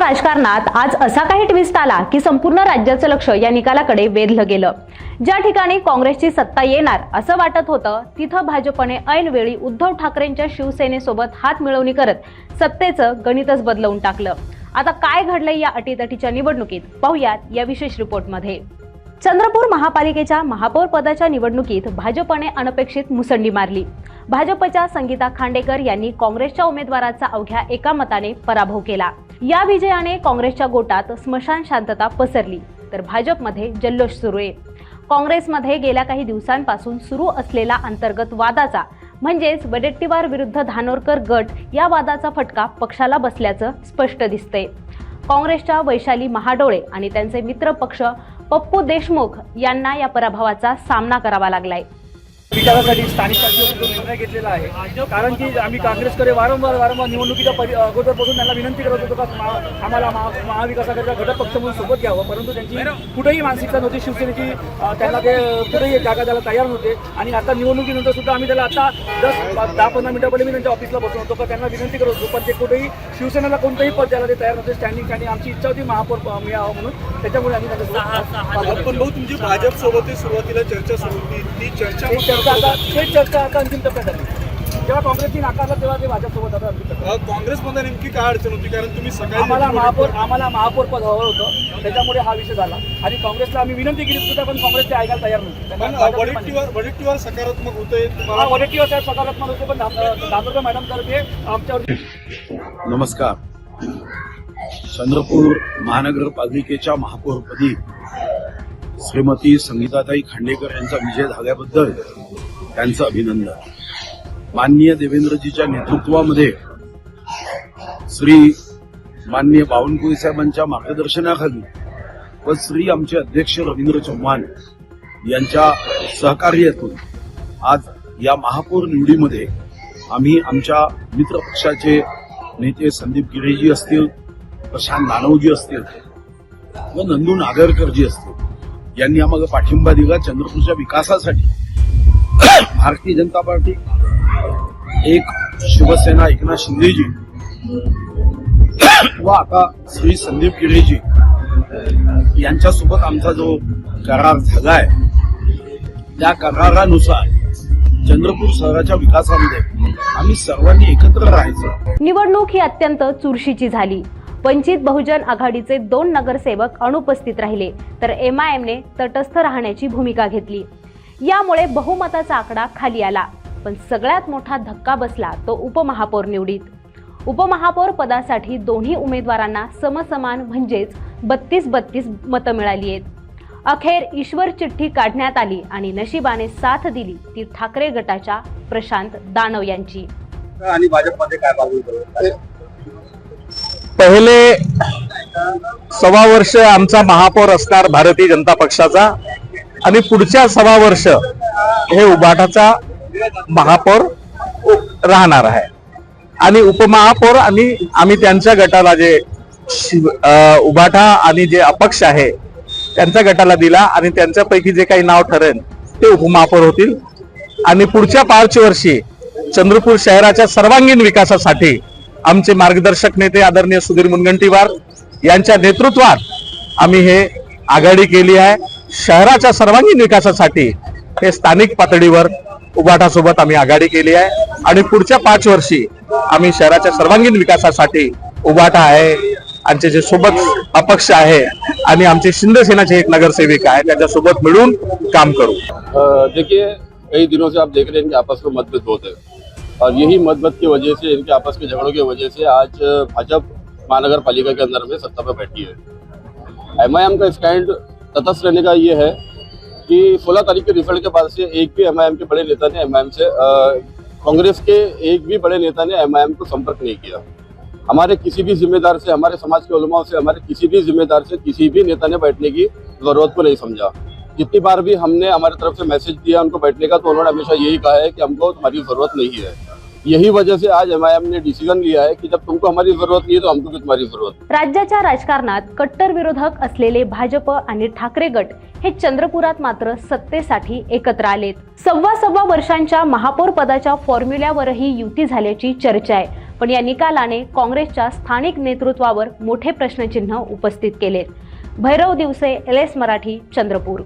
राजकारणात आज असा काही ट्विस्ट आला की संपूर्ण राज्याचं लक्ष या निकालाकडे वेधलं गेलं. ज्या ठिकाणी काँग्रेसची सत्ता येणार असं वाटत होतं तिथं भाजपने ऐनवेळी उद्धव ठाकरेंच्या शिवसेनेसोबत हात मिळवणी करत सत्तेचं गणितच बदलवून टाकलं. आता काय घडलंय या अटीतटीच्या निवडणुकीत? पाहुयात या विशेष रिपोर्टमध्ये. चंद्रपूर महापालिकेच्या महापौर पदाच्या निवडणुकीत भाजपने अनपेक्षित मुसंडी मारली. भाजपच्या संगीता खांडेकर यांनी काँग्रेसच्या उमेदवाराचा अवघ्या एका मताने पराभव केला. या विजयाने काँग्रेसच्या गोटात स्मशान शांतता पसरली तर भाजपमध्ये जल्लोष सुरू आहे. काँग्रेसमध्ये गेल्या काही दिवसांपासून सुरू असलेला अंतर्गत वादाचा म्हणजेच वडेट्टीवार विरुद्ध धानोरकर गट या वादाचा फटका पक्षाला बसल्याचं स्पष्ट दिसतंय. काँग्रेसच्या वैशाली महाडोळे आणि त्यांचे मित्र पक्ष पप्पू देशमुख यांना या पराभवाचा सामना करावा लागलाय. विकासासाठी स्थानिक पातळीवर निर्णय घेतलेला आहे. कारण की आम्ही काँग्रेसकडे वारंवार वारंवार निवडणुकीच्या परि अगोदरपासून त्यांना विनंती करत होतो का महा- आम्हाला महा- महाविकासाकरता घटक पक्ष म्हणून सोबत घ्यावं. परंतु त्यांची कुठेही मानसिकता नव्हती. शिवसेनेची त्यांना ते कुठेही जागा द्यायला तयार नव्हते. आणि आता निवडणुकीनंतर सुद्धा आम्ही त्याला आता जस्ट दहा पंधरा मिनिटं पहिले मी त्यांच्या ऑफिसला बसलो होतो. का त्यांना विनंती करत होतो. पण ते कुठेही शिवसेनेला कोणतंही पद द्यायला ते तयार नव्हते. स्टँडिंग आणि आमची इच्छा होती महापौर मिळावं म्हणून. त्याच्यामुळे आम्ही पण भाऊ तुमची भाजप सोबत सुरुवातीला चर्चा सुरू होती. ती चर्चा चर्चा आता ते चर्चा आता अंतिम टप्प्यात आली. जेव्हा काँग्रेसची नाकारला तेव्हा ते भाजपसोबत आता अंतिम टप्प्यात काँग्रेसमध्ये नेमकी काय अडचण होती? कारण तुम्ही सकाळी आम्हाला महापौर. आम्हाला महापौर पद हवं होतं. त्याच्यामुळे हा विषय झाला. आणि काँग्रेसला आम्ही विनंती केली सुद्धा पण काँग्रेस ते ऐकायला तयार नव्हते. पण वडेट्टीवार वडेट्टीवार सकारात्मक होते हा तुम्हाला वडेट्टीवर साहेब सकारात्मक होते पण दादोरकर मॅडम तर्फे आमच्यावर नमस्कार. चंद्रपूर महानगरपालिकेच्या महापौरपदी श्रीमती संगीताताई खांडेकर यांचा विजय झाल्याबद्दल त्यांचं अभिनंदन. माननीय देवेंद्रजीच्या नेतृत्वामध्ये श्री माननीय बावनकुळे साहेबांच्या मार्गदर्शनाखाली व श्री आमचे अध्यक्ष रवींद्र चव्हाण यांच्या सहकार्यातून आज या महापौर निवडीमध्ये आम्ही आमच्या मित्र पक्षाचे नेते संदीप गिरेजी असतील प्रशांत नानवजी असतील व नंदू नागरकरजी असतील. यांनी आम्हाला पाठिंबा दिला चंद्रपूरच्या विकासासाठी. भारतीय जनता पार्टी एक शिवसेना एकनाथ शिंदेजी व आता श्री संदीप गिरेजी यांच्यासोबत आमचा जो करार झालाय त्या करारानुसार चंद्रपूर शहराच्या विकासामध्ये आम्ही सर्वांनी एकत्र राहायचं. निवडणूक ही अत्यंत चुरशीची झाली. वंचित बहुजन आघाडीचे दोन नगरसेवक अनुपस्थित राहिले तर एम आय एमने तटस्थ राहण्याची भूमिका घेतली. यामुळे बहुमताचा आकडा खाली आला पण सगळ्यात मोठा धक्का बसला तो उपमहापौर निवडीत. उपमहापौर पदासाठी दोन्ही उमेदवारांना समसमान म्हणजेच बत्तीस बत्तीस मतं मिळाली आहेत. अखेर ईश्वर चिठ्ठी काढण्यात आली आणि नशिबाने साथ दिली ती ठाकरे गटाच्या प्रशांत दानव यांची. आणि भाजपमध्ये काय बाजू पहिले सव्वा वर्ष आमचा महापौर असणार भारतीय जनता पक्षाचा आणि पुढच्या सव्वा वर्ष हे उबाटाचा महापौर राहणार आहे. आणि उपमहापौर आणि आम्ही त्यांच्या गटाला जे शिव- उबाटा आणि जे अपक्ष आहे त्यांच्या गटाला दिला आणि त्यांच्यापैकी जे काही नाव ठरेल ते उपमहापौर होतील. आणि पुढच्या पाच वर्षी चंद्रपूर शहराच्या सर्वांगीण विकासासाठी आमचे मार्गदर्शक नेते आदरणीय सुधीर मुनगंटीवार यांच्या नेतृत्वात आम्ही हे आघाडी केली आहे. शहराच्या सर्वांगीण विकासासाठी हे स्थानिक पातळीवर उबाटासोबत आम्ही आघाडी केली आहे. आणि पुढच्या पाच वर्षी आम्ही शहराच्या सर्वांगीण विकासासाठी उबाटा आहे. आमचे जे सोबत अपक्ष आहे आणि आमचे शिंदसेनाचे एक नगरसेविका आहे त्याच्यासोबत मिळून काम करू. देखिए कई दिनों से आप देख रहे हैं कि आपस में मतभेद होते हैं। और यही मतभेद की वजह से, इनके आपस के झगड़ों की वजह से आज भाजपा महानगर पालिका के अंदर में सत्ता पर बैठी है। एम का स्टैंड तटस्थ रहने का ये है कि 16 तारीख के रिज़ल्ट के बाद से एक भी एम के बड़े नेता ने एम से कांग्रेस के एक भी बड़े नेता ने एम को संपर्क नहीं किया। हमारे किसी भी जिम्मेदार से, हमारे समाज के उलमाओं से, हमारे किसी भी जिम्मेदार से किसी भी नेता ने बैठने की ज़रूरत को नहीं समझा। जितनी बार भी हमने हमारी तरफ़ से मैसेज दिया उनको बैठने का तो उन्होंने हमेशा यही कहा है कि हमको तुम्हारी ज़रूरत नहीं है। यही वजह से आज एम ने डिसीजन लिया है कि जब तुमको हमारी जरूरत नहीं है तो हमको तुम्हारी जरूरत राज्याच्या राजकारणात कट्टर विरोधक असलेले भाजप आणि ठाकरे गट हे चंद्रपुरात मात्र सत्तेसाठी एकत्र आलेत. सव्वा सव्वा वर्षांच्या महापौर पदाच्या फॉर्म्युल्यावरही युती झाल्याची चर्चा आहे. पण या निकालाने काँग्रेसच्या स्थानिक नेतृत्वावर मोठे प्रश्नचिन्ह उपस्थित केले भैरव दिवसे एल एस मराठी चंद्रपूर.